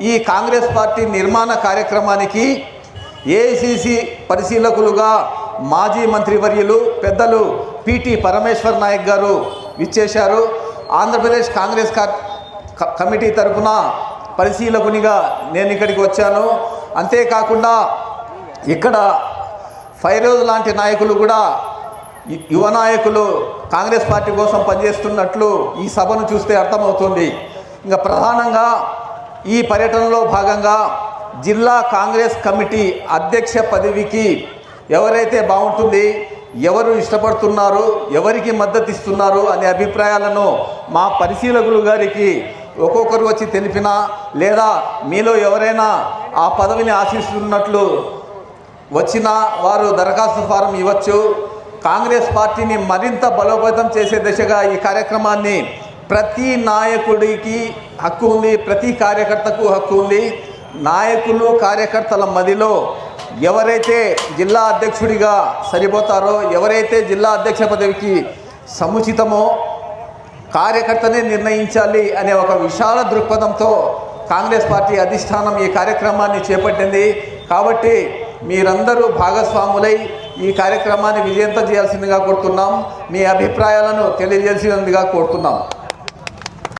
ఈ కాంగ్రెస్ పార్టీ నిర్మాణ కార్యక్రమానికి ఏఐసిసి పరిశీలకులుగా మాజీ మంత్రివర్యులు పెద్దలు పిటి పరమేశ్వర్ నాయక్ గారు విచ్చేశారు. ఆంధ్రప్రదేశ్ కాంగ్రెస్ క- కమిటీ తరఫున పరిశీలకునిగా నేను ఇక్కడికి వచ్చాను. అంతేకాకుండా ఇక్కడ ఫైరోజ్ లాంటి నాయకులు కూడా యువ నాయకులు కాంగ్రెస్ పార్టీ కోసం పనిచేస్తున్నట్లు ఈ సభను చూస్తే అర్థమవుతుంది. ఇంకా ప్రధానంగా ఈ పర్యటనలో భాగంగా జిల్లా కాంగ్రెస్ కమిటీ అధ్యక్ష పదవికి ఎవరైతే బాగుంటుంది ఎవరు ఇష్టపడుతున్నారు ఎవరికి మద్దతు ఇస్తున్నారు అనే అభిప్రాయాలను మా పరిశీలకులు గారికి ఒక్కొక్కరు వచ్చి తెలిపినా లేదా మీలో ఎవరైనా ఆ పదవిని ఆశిస్తున్నట్లు వచ్చిన వారు దరఖాస్తు ఫారం ఇవ్వచ్చు. కాంగ్రెస్ పార్టీని మరింత బలోపేతం చేసే దిశగా ఈ కార్యక్రమాన్ని ప్రతి నాయకుడికి హక్కు ఉంది ప్రతి కార్యకర్తకు హక్కు ఉంది. నాయకులు కార్యకర్తల మదిలో ఎవరైతే జిల్లా అధ్యక్షుడిగా సరిపోతారో ఎవరైతే జిల్లా అధ్యక్ష పదవికి సముచితమో కార్యకర్తనే నిర్ణయించాలి అనే ఒక విశాల దృక్పథంతో కాంగ్రెస్ పార్టీ అధిష్టానం ఈ కార్యక్రమాన్ని చేపట్టింది. కాబట్టి మీరందరూ భాగస్వాములై ఈ కార్యక్రమాన్ని విజయంతం చేయాల్సిందిగా కోరుతున్నాం. మీ అభిప్రాయాలను తెలియజేయాల్సిందిగా కోరుతున్నాం.